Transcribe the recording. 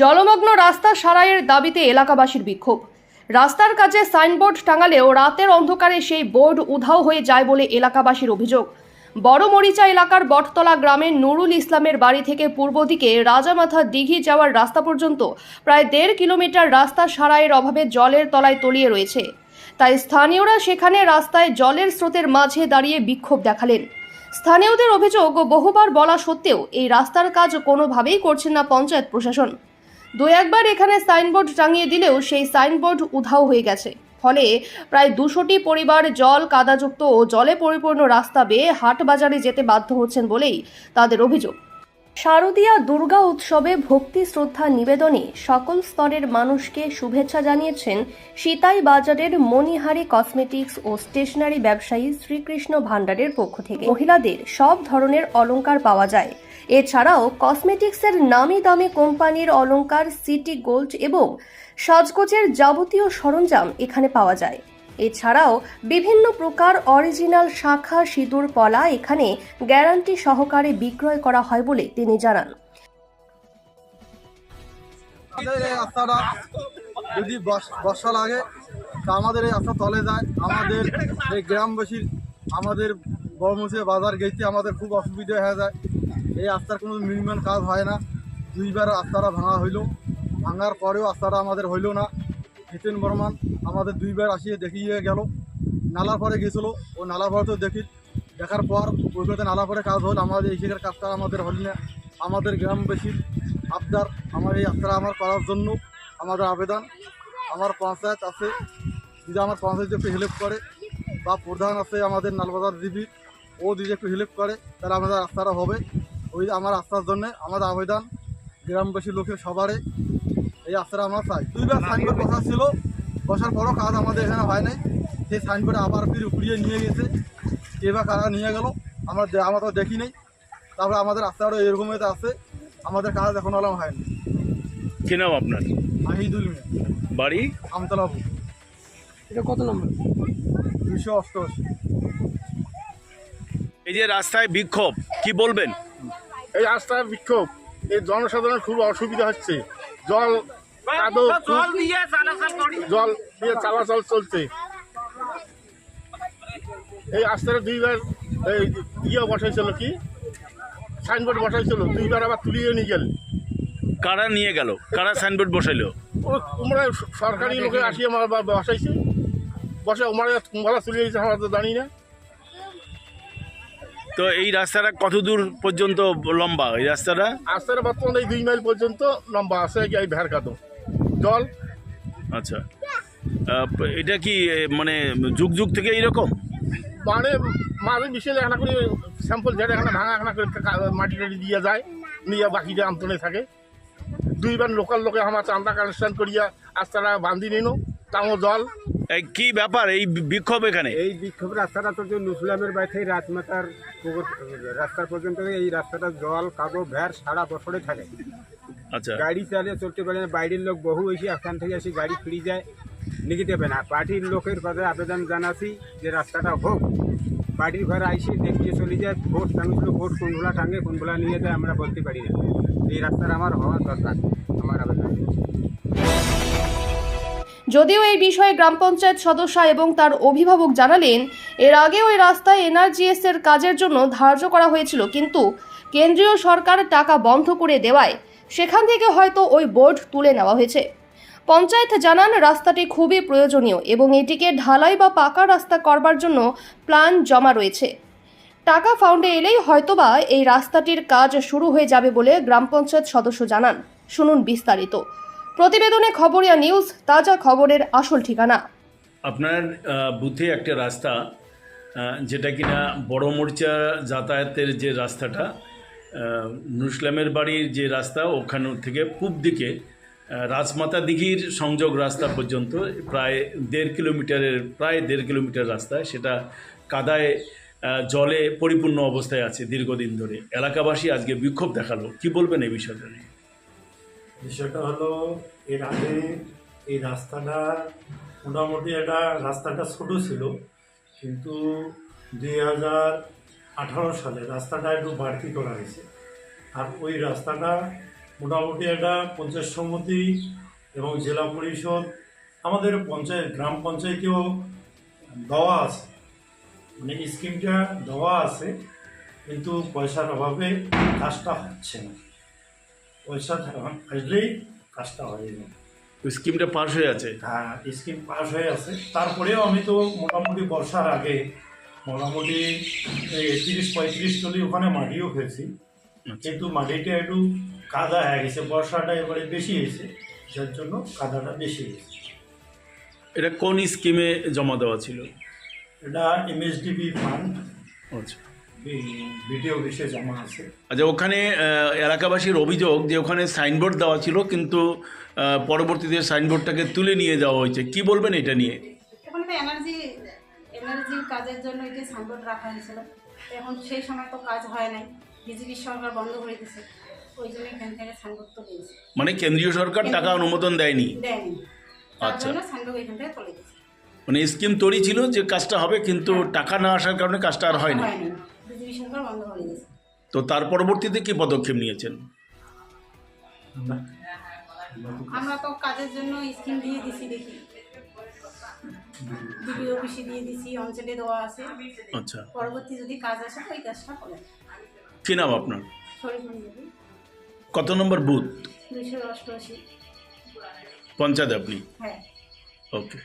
জলমগ্ন রাস্তা সারাইয়ের দাবিতে এলাকাবাসীর বিক্ষোভ। রাস্তার কাছে সাইনবোর্ড টাঙালেও রাতের অন্ধকারে সেই বোর্ড উধাও হয়ে যায় বলে এলাকাবাসীর অভিযোগ। বড় মরিচা এলাকার বটতলা গ্রামের নুরুল ইসলামের বাড়ি থেকে পূর্ব দিকে রাজামাথা দিঘি যাওয়ার রাস্তা পর্যন্ত প্রায় দেড় কিলোমিটার রাস্তা সারাইয়ের অভাবে জলের তলায় তলিয়ে রয়েছে। তাই স্থানীয়রা সেখানে রাস্তায় জলের স্রোতের মাঝে দাঁড়িয়ে বিক্ষোভ দেখালেন। স্থানীয়দের অভিযোগ, বহুবার বলা সত্ত্বেও এই রাস্তার কাজ কোনোভাবেই করছেন না পঞ্চায়েত প্রশাসন। দু একবার এখানে সাইনবোর্ড টাঙিয়ে দিলেও সেই সাইনবোর্ড উধাও হয়ে গেছে। ফলে প্রায় দুশোটি পরিবার জল, কাদাযুক্ত ও জলে পরিপূর্ণ রাস্তা বেয়ে হাট বাজারে যেতে বাধ্য হচ্ছেন বলেই তাদের অভিযোগ। শারদীয়া দুর্গা উৎসবে ভক্তি শ্রদ্ধা নিবেদনে সকল স্তরের মানুষকে শুভেচ্ছা জানিয়েছেন সীতাই বাজারের মণিহারি কসমেটিক্স ও স্টেশনারি ব্যবসায়ী শ্রীকৃষ্ণ ভাণ্ডারের পক্ষ থেকে। মহিলাদের সব ধরনের অলংকার পাওয়া যায়। এছাড়াও কসমেটিক্সের নামি দামি কোম্পানির অলঙ্কার সিটি গোল্ড এবং সাজগোজের যাবতীয় সরঞ্জাম এখানে পাওয়া যায়। এছাড়াও বিভিন্ন প্রকার অরিজিনাল শাখা, সিঁদুর পলা এখানে গ্যারান্টি সহকারে বিক্রয় করা হয় বলে তিনি জানান। আমাদের এই রাস্তাটা যদি বর্ষ- লাগে, তা আমাদের এই রাস্তা তলে যায়। আমাদের এই গ্রামবাসীর আমাদের বড়মুসে বাজার গেতে আমাদের খুব অসুবিধা হয়ে যায়। এই রাস্তার কোনো নির্মাণ কাজ হয় না। দুইবার রাস্তাটা ভাঙা হইল। ভাঙার পরেও রাস্তাটা আমাদের হইল না। জিতেন বর্মান, আমাদের দুইবার আসিয়ে দেখিয়ে গেল। নালা পরে গেছিল, ও নালার পরে তো দেখি, দেখার পর ওইগুলোতে নালা পরে কাজ হল, আমাদের এই কাজটা আমাদের হল না। আমাদের গ্রামবাসীর আবদার, আমার এই রাস্তাটা আমার করার জন্য আমাদের আবেদন। আমার পঞ্চায়েত আছে, যদি আমার পঞ্চায়েত একটু হেল্প করে, বা প্রধান আছে আমাদের নালবাজার দিবি ও যদি একটু হেল্প করে, তাহলে আমাদের রাস্তাটা হবে। ওই আমার রাস্তার জন্য আমাদের আবেদন গ্রামবাসী লোকের সবারে। এই রাস্তাটা আমরা চাই। দুইবার সাইনবোর্ড বসা ছিল। বসার পরও কাজ আমাদের এখানে হয় নাই। সেই সাইনবোর্ডে আবার ফির উপরিয়ে নিয়ে গেছে। এবার কারা নিয়ে গেল? আমরা আমরা তো দেখি নেই। তারপরে আমাদের রাস্তাটা এরকম হতে আছে। আমাদের কাজ এখন আলাম হয়নি। কি নাম আপনার? আহিদুল মিয়া। বাড়ি? আমতলা এটা কত নম্বর? দুশো অষ্টআশি। এই যে রাস্তায় বিক্ষোভ কি বলবেন? এই রাস্তায় বিক্ষোভ। এই জনসাধারণের খুব অসুবিধা হচ্ছে। জল কাদো জল দিয়ে চলাচল চলছে। এই রাস্তাটা দুইবার এই ইয়ে বসাইছিল কি? সাইনবোর্ড বসাইছিল দুইবার আবার তুলিয়ে নিয়ে গেল। কারা নিয়ে গেল? কারা সাইনবোর্ড বসাইলো? ও তোমরা সরকারি লোকে আসিয়ে আমার বসাইছে। বসে আমার তোমরা তুলিয়ে দিয়েছে আমরা তো জানি না। তো এই রাস্তাটা কত দূর পর্যন্ত লম্বা? এই রাস্তাটা? রাস্তাটা বর্তমানে এই দুই মাইল পর্যন্ত লম্বা আছে এই ভেড় কাদো। জল আচ্ছা। এটা কি মানে যুগ যুগ থেকে এইরকম? মানে মাঝে বিশেষ এখানে করে স্যাম্পল যেটা এখানে ভাঙা এখানে করে কা- মাটি টাটি দিয়ে যায় নিয়ে বাকিটা আন্তনে থাকে। দুইবার লোকাল লোকে আমার চান্দা কালেকশন করিয়া আস্তারা বান্ধি নিল তাও জল। এই কি ব্যাপার? এই বিক্ষোভ এখানে? এই বিক্ষোভ রাস্তাটা তো যে নুসলামের বাড়ি থেকে রাজমাতার রাস্তা পর্যন্ত এই রাস্তাটা জল কাদো ভ্যার সারা বছরে থাকে। আচ্ছা। গাড়ি চালিয়ে চলতে পারে না বাইরের লোক বহু এসে এখান থেকে এসে গাড়ি ফিরে যায় নিয়ে দেবে না। পার্টির লোকের কথা আবেদন জানাছি যে রাস্তাটা হোক। পার্টির ঘরে আইসে দেখিয়ে চলে যায় ভোট টাঙছিল ভোট কোনগুলা টাঙে কোনগুলা নিয়ে যায় আমরা বলতে পারি না। এই রাস্তাটা আমার হওয়া দরকার আমার আবেদন। যদিও এই বিষয়ে গ্রাম পঞ্চায়েত সদস্য এবং তার অভিভাবক জানালেন এর আগে ওই রাস্তায় এনআরজিএস এর কাজের জন্য ধার্য করা হয়েছিল কিন্তু কেন্দ্রীয় সরকার টাকা বন্ধ করে দেওয়ায় সেখান থেকে হয়তো ওই বোর্ড তুলে নেওয়া হয়েছে। পঞ্চায়েত জানান রাস্তাটি খুবই প্রয়োজনীয় এবং এটিকে ঢালাই বা পাকা রাস্তা করবার জন্য প্ল্যান জমা রয়েছে। টাকা ফাউন্ডে এলেই হয়তোবা এই রাস্তাটির কাজ শুরু হয়ে যাবে বলে গ্রাম পঞ্চায়েত সদস্য জানান। শুনুন বিস্তারিত। প্রতিবেদনে খবরিয়া নিউজ, তাজা খবরের আসল ঠিকানা। আপনার বুথে একটা রাস্তা যেটা কিনা বড় মোর্চা যাতায়াতের যে রাস্তাটা নুসলামের বাড়ির যে রাস্তা, ওখান থেকে পূব দিকে রাজমাতা দিঘির সংযোগ রাস্তা পর্যন্ত, প্রায় দেড় কিলোমিটারের, প্রায় দেড় কিলোমিটার রাস্তা, সেটা কাদায় জলে পরিপূর্ণ অবস্থায় আছে দীর্ঘদিন ধরে। এলাকাবাসী আজকে বিক্ষোভ দেখাল। কি বলবেন এই বিষয়টা নিয়ে? বিষয়টা হলো, এর আগে এই রাস্তাটা মোটামুটি এটা রাস্তাটা ছোট ছিল, কিন্তু দুই হাজার আঠারো সালে রাস্তাটা একটু বাড়তি করা হয়েছে। আর ওই রাস্তাটা মোটামুটি একটা পঞ্চায়েত সমিতি এবং জেলা পরিষদ আমাদের পঞ্চায়েত গ্রাম পঞ্চায়েতেও দেওয়া আছে। মানে স্কিমটা দেওয়া আছে কিন্তু পয়সার অভাবে কাজটা হচ্ছে না। পয়সা আসলেই কাজটা হয়ে ওই স্কিমটা পাস হয়ে আছে? হ্যাঁ স্কিম পাস হয়ে আছে। তারপরেও আমি তো মোটামুটি বর্ষার আগে মোটামুটি এই তিরিশ পঁয়ত্রিশ টলি ওখানে মাটিও খেয়েছি। কিন্তু মাটিটা একটু কাদা হয়ে গেছে বর্ষাটা এবারে বেশি হয়েছে যার জন্য কাদাটা বেশি হয়েছে। এটা কোন স্কিমে জমা দেওয়া ছিল? এটা এমএসডিবি ফান্ড আচ্ছা। অফিসে জমা আছে। আচ্ছা ওখানে এলাকাবাসীর অভিযোগ যে ওখানে সাইনবোর্ড দেওয়া ছিল কিন্তু পরবর্তীতে সাইনবোর্ডটাকে তুলে নিয়ে যাওয়া হয়েছে। কি বলবেন এটা নিয়ে? ওখানে তো এনার্জি এনার্জির কাজের জন্য এটা সাইনবোর্ড রাখা হয়েছিল। এখন সেই সময় তো কাজ হয় নাই। বিজেপি সরকার বন্ধ করে দিয়েছে। ওই জন্য এখান থেকে সাইনবোর্ড তো দিয়েছে মানে কেন্দ্রীয় সরকার টাকা অনুমোদন দেয়নি? দেয়নি। তার আচ্ছা। জন্য সাইনবোর্ড এখান থেকে তুলে দিয়েছে মানে স্কিম তৈরি ছিল যে কাজটা হবে কিন্তু টাকা না আসার কারণে কাজটা আর হয়নি। হয়নি। বিজেপি সরকার বন্ধ করে দিয়েছে। তো তার পরবর্তীতে কি পদক্ষেপ নিয়েছেন? আমরা তো কাজের জন্য স্কিম দিয়ে দিছি দেখি। ডিবি অফিসে দিয়ে দিছি অঞ্চলে দেওয়া আছে। আচ্ছা। পরবর্তী যদি কাজ আসে ওই কাজটা করে কি নাম আপনার? কত নম্বর বুথ? দুশো অষ্টআশি। পঞ্চায়েত আপনি? হ্যাঁ। ওকে।